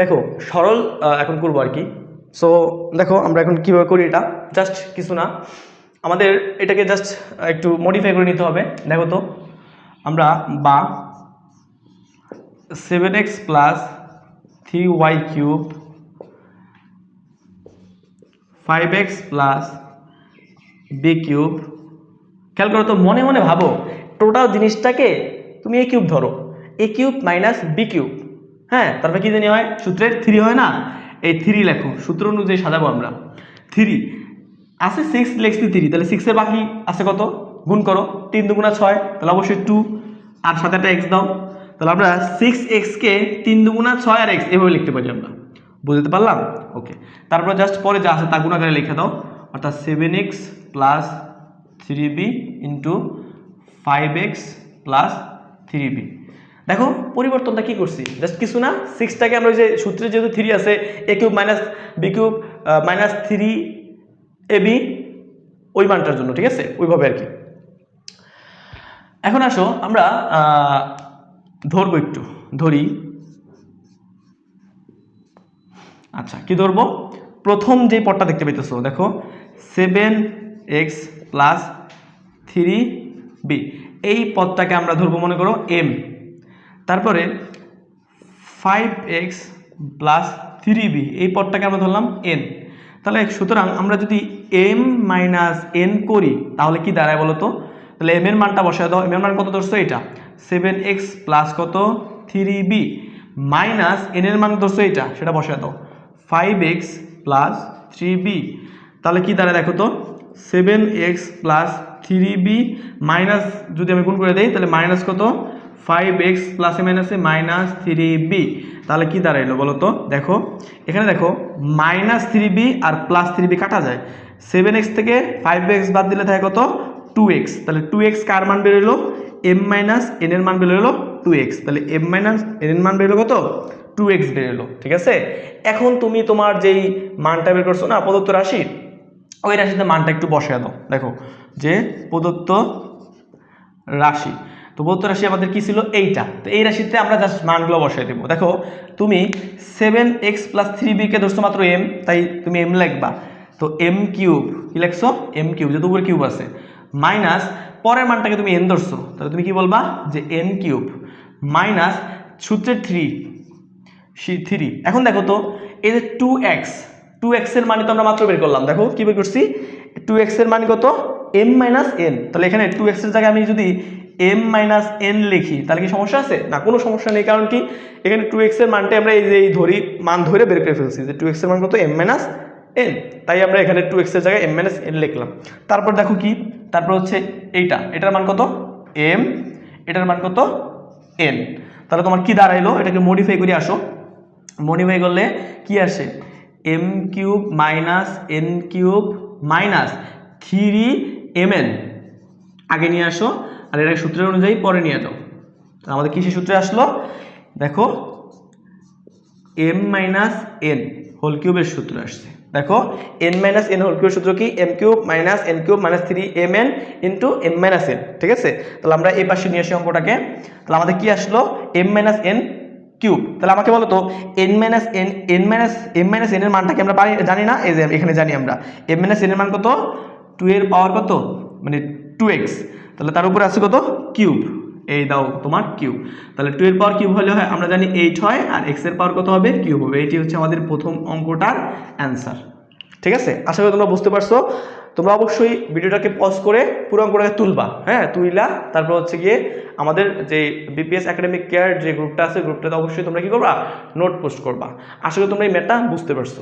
দেখো, সরল এখন করব আর কি। সো দেখো, আমরা এখন কীভাবে করি এটা? জাস্ট কিছু না। আমাদের এটাকে জাস্ট একটু মডিফাই করে নিতে হবে। দেখো তো, আমরা বা seven x plus three y cube five x plus b cube খেয়াল করো তো, মনে মনে ভাবো টোটাল জিনিসটাকে তুমি এ কিউব ধরো। A cube minus b cube হ্যাঁ তারপরে কি জানি হয়? সূত্রের থ্রি হয় না? এই থ্রি লেখো, সূত্র অনুযায়ী সাজাবো আমরা। থ্রি। আছে সিক্স লেখছি থ্রি, তাহলে সিক্সের বাকি আছে কত? গুণ করো, তিন দুগুণা ছয়, তাহলে অবশ্যই টু আর সাথে একটা এক্স দাও। তাহলে আমরা সিক্স এক্সকে তিন দুগুণা ছয় আর এক্স এভাবে লিখতে পারি আমরা। বুঝতে পারলাম? ওকে তারপর জাস্ট পরে যা আছে তা গুণাকারে লিখে দাও। অর্থাৎ seven x plus three b into five x plus three b দেখো, পরিবর্তনটা কি করছি? জাস্ট কিছু না সিক্সটাকে আমরা ওই যে সূত্রে যেহেতু থ্রি আছে a cube minus b cube minus three a b ওই মানটার জন্য, ঠিক আছে? ওইভাবে আর কি। এখন আসো, আমরা ধরবো একটু। ধরি। আচ্ছা কি ধরবো? প্রথম যে পদটা দেখতে পাইতেছো, দেখো seven x plus three b এই পদটাকে আমরা ধরবো, মনে করো এম তারপরে five x plus three b এই পদটাকে আমরা ধরলাম এন তাহলে সুতরাং আমরা যদি এম মাইনাস এন করি, তাহলে কি দাঁড়ায় বলো তো তাহলে এম এর মানটা বসায় দাও। এম এর মান কত ধরছো? এটা সেভেন এক্স প্লাস কত? থ্রি বি মাইনাস এন এর মান ধরছো এটা সেটা বসায় দাও। Five x plus three b তাহলে কি দাঁড়ায় দেখো তো? Seven x plus three b minus যদি আমি গুণ করে দিই, তাহলে মাইনাস কত? ফাইভ এক্স প্লাসে মাইনাসে মাইনাস থ্রি বি তাহলে কি দাঁড়াইলো বলো তো? দেখো, এখানে দেখো মাইনাস থ্রি বি আর প্লাস থ্রি বি কাটা যায়। সেভেন এক্স থেকে ফাইভ এক্স বাদ দিলে থাকে কত? টু এক্স তাহলে টু এক্স কার মান বেরোলো? এম মাইনাস এন এর মান বেরোলো টু এক্স তাহলে এম মাইনাস এন এর মান বেরোলো কত? টু এক্স বেরোলো, ঠিক আছে? এখন তুমি তোমার যেই মানটা বের করছ না, প্রদত্ত রাশি ওই রাশিতে মানটা একটু বসায় দাও। দেখো, যে প্রদত্ত রাশি। তো প্রদত্ত রাশি আমাদের কি ছিল? এইটা। তো এই রাশিতে আমরা জাস্ট মানগুলো বসাই দেবো। দেখো, তুমি সেভেন এক্স প্লাস থ্রি বিকে ধরছো মাত্র এম তাই তুমি এম লিখবা। তো এম কিউব কি লিখছো? এম কিউব যেহেতু উপরে কিউব আছে। মাইনাস পরের মানটাকে তুমি এন ধরছো। তাহলে তুমি কি বলবা? যে এন কিউব মাইনাস সূত্রের থ্রি থ্রি এখন দেখো তো, এই যে টু এক্স টু এক্সের মানে তো আমরা মাত্র বের করলাম। দেখো কি বের করছি? টু এক্সের মানে কত? এম মাইনাস এন তাহলে এখানে টু এক্সের জায়গায় আমি যদি এম মাইনাস এন লিখি, তাহলে কি সমস্যা আছে? না, কোনো সমস্যা নেই, কারণ কি? এখানে টু এক্সের মানটা আমরা এই যে, এই ধরি, মান ধরে বের করে ফেলছি, যে টু এক্সের মান কত? এম মাইনাস এন তাই আমরা এখানে টু এক্সের জায়গায় এম মাইনাস এন লিখলাম। তারপর দেখো কি? তারপর হচ্ছে এইটা, এটার মান কত? এম এটার মান কত? এন তাহলে তোমার কি দাঁড়াইলো? এটাকে মডিফাই করে আসো। মডিফাই করলে কি আসে? M cube minus n cube minus three m n আগে নিয়ে আসো। আর এটা সূত্রের অনুযায়ী পরে নিয়ে যাও। তো আমাদের কিসের সূত্রে আসলো? দেখো এম মাইনাস এন হোল কিউবের সূত্র আসছে। দেখো এন মাইনাস এন হোল কিউবের সূত্র কি? M cube minus n cube minus three m n into m minus n ঠিক আছে? তাহলে আমরা এই পাশে নিয়ে আসি অঙ্কটাকে। তাহলে আমাদের কি আসলো? এম মাইনাস এন কিউব তাহলে আমাকে বলো তো n minus n n minus m minus n এর মানটাকে আমরা জানি না? এই যে এখানে জানি আমরা। এম মাইনাস এর মান কত? টু এর পাওয়ার কত? মানে টু এক্স তাহলে তার উপরে আছে কত? কিউব। এই দাও তোমার কিউব। তাহলে টু এর পাওয়ার কিউব হলে হয়, আমরা জানি এইট হয়, আর এক্সের পাওয়ার কত হবে? কিউব হবে। এইটি হচ্ছে আমাদের প্রথম অঙ্কটার অ্যান্সার। ঠিক আছে? আশা করি তোমরা বুঝতে পারছ। তোমরা অবশ্যই ভিডিওটাকে পজ করে পুরো অঙ্কটাকে তুলবা। হ্যাঁ তুইলা, তারপর হচ্ছে গিয়ে আমাদের যে বিপিএস একাডেমিক কেয়ার যে গ্রুপটা আছে গ্রুপটাতে অবশ্যই তোমরা কি করবা? নোট পোস্ট করবা। আশা করি তোমরা এই ম্যাটটা বুঝতে পারছ।